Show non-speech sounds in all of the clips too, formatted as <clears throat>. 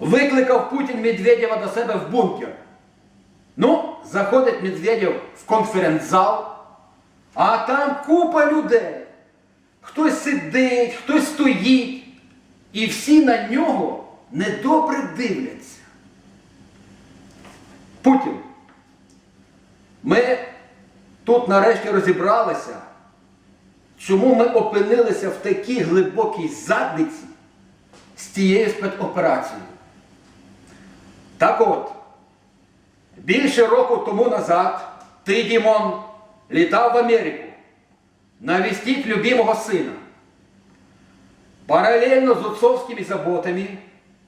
Викликав Путін Медведєва до себе в бункер. Ну, заходить Медведєв в конференц-зал, а там купа людей. Хтось сидить, хтось стоїть, і всі на нього недобре дивляться. Путін. Ми тут нарешті розібралися, чому ми опинилися в такій глибокій задниці з тією спецоперацією. Так от, більше року тому назад ти, Дімон, літав в Америку навестить любимого сина. Паралельно з отцовськими заботами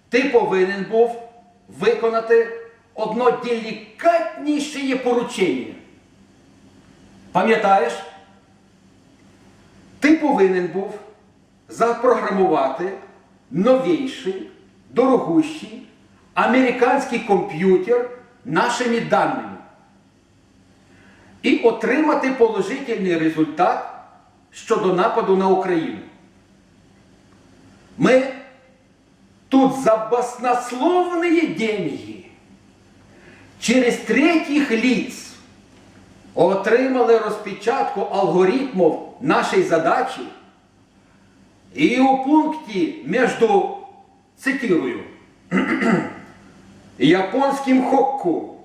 ти повинен був виконати одно делікатніше поручення. Пам'ятаєш? Ти повинен був запрограмувати новіший, дорогущий американський комп'ютер нашими даними і отримати положительний результат щодо нападу на Україну. Ми тут за баснословные деньги через третіх лиц отримали розпечатку алгоритмів нашої задачі і у пункті між, цитирую, <clears throat> японським хокку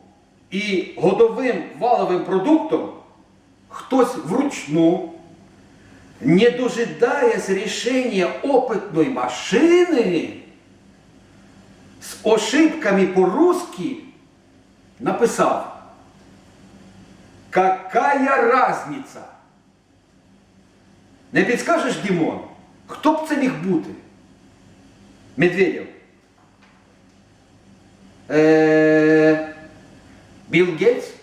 і годовим валовим продуктом хтось вручну, не дожидаясь рішення опитної машини, з ошибками по-русски написав Какая разница? Не підскажеш, Дімон, хто б це міг бути? Медведєв. Ee, Bill Gates